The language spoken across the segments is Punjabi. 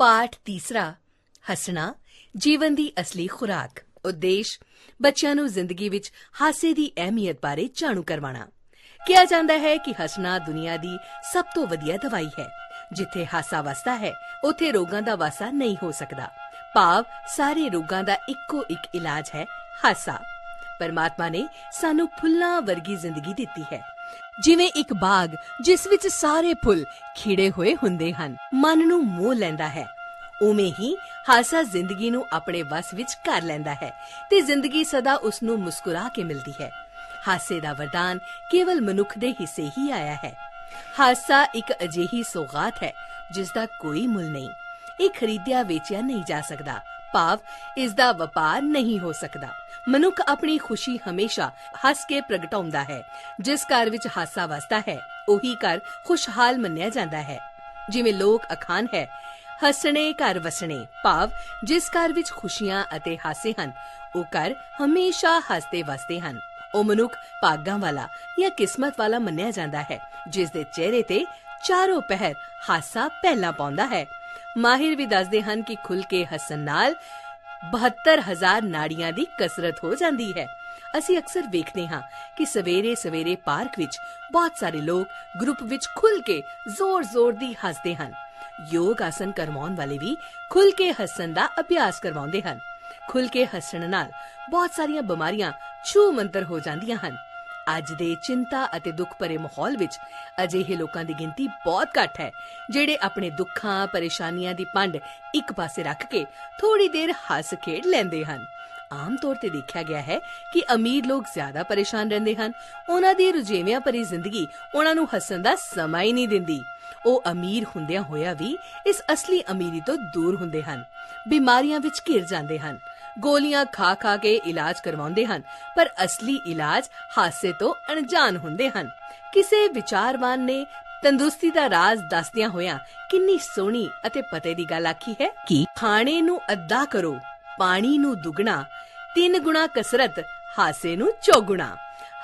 ਪਾਠ ਤੀਸਰਾ, ਹੱਸਣਾ, ਜੀਵਨ ਦੀ ਅਸਲੀ ਖੁਰਾਕ। ਉਦੇਸ਼, ਬੱਚਿਆਂ ਨੂੰ ਜ਼ਿੰਦਗੀ ਵਿੱਚ ਹਾਸੇ ਦੀ ਅਹਿਮੀਅਤ ਬਾਰੇ ਜਾਣੂ ਕਰਵਾਉਣਾ। ਕਿਹਾ ਜਾਂਦਾ ਹੈ ਕਿ ਹੱਸਣਾ ਦੁਨੀਆ ਦੀ ਸਭ ਤੋਂ ਵਧੀਆ ਦਵਾਈ ਹੈ। ਜਿੱਥੇ ਹਾਸਾ ਵਸਦਾ ਹੈ, ਉੱਥੇ ਰੋਗਾਂ ਦਾ ਵਾਸਾ ਨਹੀਂ ਹੋ ਸਕਦਾ। ਭਾਵ, ਸਾਰੇ ਰੋਗਾਂ ਦਾ ਇੱਕੋ ਇੱਕ ਇਲਾਜ ਹੈ, ਹਾਸਾ। ਪਰਮਾਤਮਾ ਨੇ ਸਾਨੂੰ ਫੁੱਲਾਂ ਵਰਗੀ ਜ਼ਿੰਦਗੀ ਦਿੱਤੀ ਹੈ। ਜਿਵੇਂ ਇੱਕ ਬਾਗ ਜਿਸ ਵਿੱਚ ਸਾਰੇ ਫੁੱਲ ਖਿੜੇ ਹੋਏ ਹੁੰਦੇ ਹਨ, ਮਨ ਨੂੰ ਮੋਹ ਲੈਂਦਾ ਹੈ। ਉਵੇਂ ਹੀ ਹਾਸਾ ਜ਼ਿੰਦਗੀ ਨੂੰ ਆਪਣੇ ਵਸ ਵਿੱਚ ਕਰ ਲੈਂਦਾ ਹੈ ਤੇ ਜ਼ਿੰਦਗੀ ਸਦਾ ਉਸ ਨੂੰ ਮੁਸਕਰਾ ਕੇ ਮਿਲਦੀ ਹੈ। ਹਾਸੇ ਦਾ ਵਰਦਾਨ ਕੇਵਲ ਮਨੁੱਖ ਦੇ ਹਿੱਸੇ ਹੀ ਆਇਆ ਹੈ। ਹਾਸਾ ਇੱਕ ਅਜਿਹੀ ਸੌਗਾਤ ਹੈ ਜਿਸ ਦਾ ਕੋਈ ਮੁੱਲ ਨਹੀਂ। ਇਹ ਖਰੀਦਿਆ ਵੇਚਿਆ ਨਹੀਂ ਜਾ ਸਕਦਾ। ਭਾਵ ਇਸ ਦਾ ਵਪਾਰ ਨਹੀਂ ਹੋ ਸਕਦਾ। ਮਨੁੱਖ ਆਪਣੀ ਖੁਸ਼ੀ ਹਮੇਸ਼ਾ ਹੱਸ ਕੇ ਪ੍ਰਗਟਾਉਂਦਾ ਹੈ। ਜਿਸ ਘਰ ਵਿੱਚ ਹਾਸਾ ਵਸਦਾ ਹੈ, ਉਹੀ ਘਰ ਖੁਸ਼ਹਾਲ ਮੰਨਿਆ ਜਾਂਦਾ ਹੈ। ਜਿਵੇਂ ਲੋਕ ਅਖਾਣ ਹੈ, ਹੱਸਣੇ ਘਰ ਵਸਣੇ, ਭਾਵ ਜਿਸ ਘਰ ਵਿੱਚ ਖੁਸ਼ੀਆਂ ਅਤੇ ਹਾਸੇ ਹਨ, ਉਹ ਘਰ ਹਮੇਸ਼ਾ ਹੱਸਦੇ ਵਸਦੇ ਹਨ। ਉਹ ਮਨੁੱਖ ਭਾਗਾਂ ਵਾਲਾ ਜਾਂ ਕਿਸਮਤ ਵਾਲਾ ਮੰਨਿਆ ਜਾਂਦਾ ਹੈ, ਜਿਸ ਦੇ ਚਿਹਰੇ ਤੇ ਚਾਰੋਂ ਪਹਿਰ ਹਾਸਾ ਪਹਿਲਾਂ ਪਾਉਂਦਾ ਹੈ। ਮਾਹਿਰ ਵੀ ਦੱਸਦੇ ਹਨ ਕਿ ਖੁੱਲ ਕੇ ਹੱਸਣ ਨਾਲ 72000 ਨਾੜੀਆਂ ਦੀ ਕਸਰਤ ਹੋ ਜਾਂਦੀ ਹੈ। ਅਸੀਂ ਅਕਸਰ ਵੇਖਦੇ ਹਾਂ ਕਿ ਸਵੇਰੇ ਸਵੇਰੇ ਪਾਰਕ ਵਿੱਚ ਬਹੁਤ ਸਾਰੇ ਲੋਕ ਗਰੁੱਪ ਵਿੱਚ ਖੁੱਲ ਕੇ ਜ਼ੋਰ-ਜ਼ੋਰ ਦੀ ਹੱਸਦੇ ਹਨ। ਯੋਗ ਆਸਨ ਕਰਵਾਉਣ ਵਾਲੇ ਵੀ ਖੁੱਲ ਕੇ ਹੱਸਣ ਦਾ ਅਭਿਆਸ ਕਰਵਾਉਂਦੇ ਹਨ। ਖੁੱਲ ਕੇ ਹੱਸਣ ਨਾਲ ਬਹੁਤ ਸਾਰੀਆਂ ਬਿਮਾਰੀਆਂ ਛੂ ਮੰਤਰ ਹੋ ਜਾਂਦੀਆਂ ਹਨ। ਅੱਜ ਦੇ ਚਿੰਤਾ ਅਤੇ ਦੁੱਖ ਭਰੇ ਮਾਹੌਲ ਵਿੱਚ ਅਜਿਹੇ ਲੋਕਾਂ ਦੀ ਗਿਣਤੀ ਬਹੁਤ ਘੱਟ ਹੈ, ਜਿਹੜੇ ਆਪਣੇ ਦੁੱਖਾਂ, ਪਰੇਸ਼ਾਨੀਆਂ ਦੀ ਪੰਡ ਇੱਕ ਪਾਸੇ ਰੱਖ ਕੇ ਥੋੜੀ ਦੇਰ ਹੱਸ ਖੇਡ ਲੈਂਦੇ ਹਨ। ਆਮ ਤੌਰ ਤੇ ਦੇਖਿਆ ਗਿਆ ਹੈ ਕਿ ਅਮੀਰ ਲੋਕ ਜ਼ਿਆਦਾ ਪਰੇਸ਼ਾਨ ਰਹਿੰਦੇ ਹਨ। ਉਹਨਾਂ ਦੀ ਰੁਝੇਵਿਆਂ ਭਰੀ ਜ਼ਿੰਦਗੀ ਉਹਨਾਂ ਨੂੰ ਹੱਸਣ ਦਾ ਸਮਾਂ ਹੀ ਨਹੀਂ ਦਿੰਦੀ। ਉਹ ਅਮੀਰ ਹੁੰਦਿਆਂ ਹੋਇਆ ਵੀ ਇਸ ਅਸਲੀ ਅਮੀਰੀ ਤੋਂ ਦੂਰ ਹੁੰਦੇ ਹਨ। ਬਿਮਾਰੀਆਂ ਵਿੱਚ ਘਿਰ ਜਾਂਦੇ ਹਨ। ਗੋਲੀਆਂ ਖਾ ਖਾ ਕੇ ਇਲਾਜ ਕਰਵਾਉਂਦੇ ਹਨ, ਪਰ ਅਸਲੀ ਇਲਾਜ ਹਾਸੇ ਤੋਂ ਅਣਜਾਣ ਹੁੰਦੇ ਹਨ। ਕਿਸੇ ਵਿਚਾਰਵਾਨ ਨੇ ਤੰਦਰੁਸਤੀ ਦਾ ਰਾਜ਼ ਦੱਸਦਿਆਂ ਹੋਇਆਂ ਕਿੰਨੀ ਸੋਹਣੀ ਅਤੇ ਪਤੇ ਦੀ ਗੱਲ ਆਖੀ ਹੈ ਕਿ ਖਾਣੇ ਨੂੰ ਅੱਧਾ ਕਰੋ, ਪਾਣੀ ਨੂੰ ਦੁੱਗਣਾ, ਤਿੰਨ ਗੁਣਾ ਕਸਰਤ ਹਾਸੇ ਨੂੰ ਚੌਗੁਣਾ।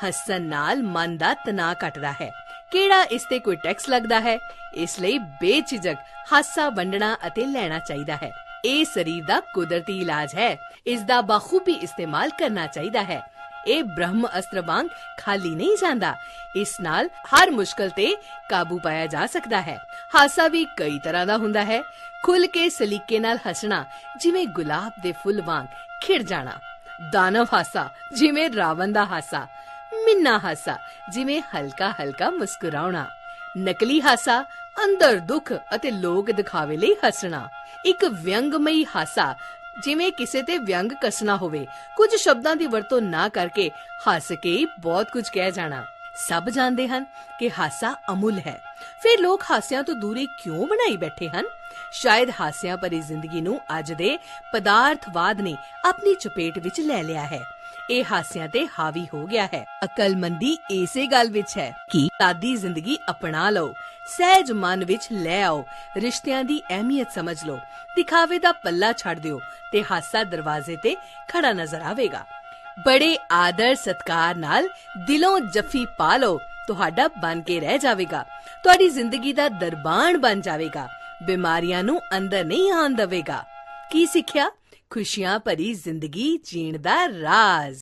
ਹੱਸਣ ਨਾਲ ਮਨ ਦਾ ਤਣਾਅ ਘਟਦਾ ਹੈ। ਕਿਹੜਾ ਇਸ ਤੇ ਕੋਈ ਟੈਕਸ ਲੱਗਦਾ ਹੈ? ਇਸ ਲਈ ਬੇਝਿਜਕ ਹਾਸਾ ਵੰਡਣਾ ਅਤੇ ਲੈਣਾ ਚਾਹੀਦਾ ਹੈ। ਇਹ ਸਰੀਰ ਦਾ ਕੁਦਰਤੀ ਇਲਾਜ ਹੈ ਇਸ ਦਾ ਬਾਖੂਬੀ ਇਸਤੇਮਾਲ ਕਰਨਾ ਚਾਹੀਦਾ ਹੈ ਇਹ ਬ੍ਰਹਮ ਅਸਤਰ ਵਾਂਗ ਖਾਲੀ ਨਹੀਂ ਜਾਂਦਾ ਇਸ ਨਾਲ ਹਰ ਮੁਸ਼ਕਲ ਤੇ ਕਾਬੂ ਪਾਇਆ ਜਾ ਸਕਦਾ ਹੈ ਹਾਸਾ ਵੀ ਕਈ ਤਰ੍ਹਾਂ ਦਾ ਹੁੰਦਾ ਹੈ ਖੁੱਲ ਕੇ ਸਲੀਕੇ ਨਾਲ ਹੱਸਣਾ ਜਿਵੇਂ ਗੁਲਾਬ ਦੇ ਫੁੱਲ ਵਾਂਗ ਖਿੜ ਜਾਣਾ ਦਾਨਵ ਹਾਸਾ ਜਿਵੇਂ ਰਾਵਣ ਦਾ ਹਾਸਾ ਮਿੰਨਾ ਹਾਸਾ ਜਿਵੇਂ ਹਲਕਾ ਹਲਕਾ ਮੁਸਕਰਾਉਣਾ ਨਕਲੀ ਹਾਸਾ ਅੰਦਰ ਦੁੱਖ ਅਤੇ ਲੋਕ ਦਿਖਾਵੇ ਲਈ ਹੱਸਣਾ। ਇੱਕ ਵਿਅੰਗਮਈ ਹਾਸਾ, ਜਿਵੇਂ ਕਿਸੇ ਤੇ ਵਿਅੰਗ ਕਸਣਾ ਹੋਵੇ, ਕੁਝ ਸ਼ਬਦਾਂ ਦੀ ਵਰਤੋਂ ਨਾ ਕਰਕੇ ਹੱਸ ਕੇ ਹੀ ਬਹੁਤ ਕੁਝ ਕਹਿ ਜਾਣਾ। ਸਭ ਜਾਣਦੇ ਹਨ ਕਿ ਹਾਸਾ ਅਮੁੱਲ ਹੈ। ਫਿਰ ਲੋਕ ਹਾਸਿਆਂ ਤੋਂ ਦੂਰੀ ਕਿਉਂ ਬਣਾਈ ਬੈਠੇ ਹਨ? ਸ਼ਾਇਦ ਹਾਸਿਆਂ ਭਰੀ ਜ਼ਿੰਦਗੀ ਨੂੰ ਅੱਜ ਦੇ ਪਦਾਰਥਵਾਦ ਨੇ ਆਪਣੀ ਚਪੇਟ ਵਿੱਚ ਲੈ ਲਿਆ ਹੈ। ਇਹ ਹਾਸਿਆਂ ਤੇ ਹਾਵੀ ਹੋ ਗਿਆ ਹੈ। ਅਕਲਮੰਦੀ ਇਸੇ ਗੱਲ ਵਿੱਚ ਹੈ ਕਿ ਸਾਦੀ ਜ਼ਿੰਦਗੀ ਅਪਣਾ ਲਓ, ਸਹਿਜ ਮਨ ਵਿੱਚ ਲੈ ਆਓ, ਰਿਸ਼ਤਿਆਂ ਦੀ ਅਹਿਮੀਅਤ ਸਮਝ ਲਓ, ਦਿਖਾਵੇ ਦਾ ਪੱਲਾ ਛੱਡ ਦਿਓ ਤੇ ਹਾਸਾ ਦਰਵਾਜ਼ੇ ਤੇ ਖੜਾ ਨਜ਼ਰ ਆਵੇਗਾ। ਬੜੇ ਆਦਰ ਸਤਕਾਰ ਨਾਲ ਦਿਲੋਂ ਜੱਫੀ ਪਾ ਲਓ, ਤੁਹਾਡਾ ਬਣ ਕੇ ਰਹਿ ਜਾਵੇਗਾ। ਤੁਹਾਡੀ ਜ਼ਿੰਦਗੀ ਦਾ ਦਰਬਾਨ ਬਣ ਜਾਵੇਗਾ। ਬਿਮਾਰੀਆਂ ਨੂੰ ਅੰਦਰ ਨਹੀਂ ਆਉਣ ਦੇਵੇਗਾ। ਕੀ ਸਿੱਖਿਆ? ਖੁਸ਼ੀਆਂ ਭਰੀ ਜ਼ਿੰਦਗੀ ਜੀਣ ਦਾ ਰਾਜ਼।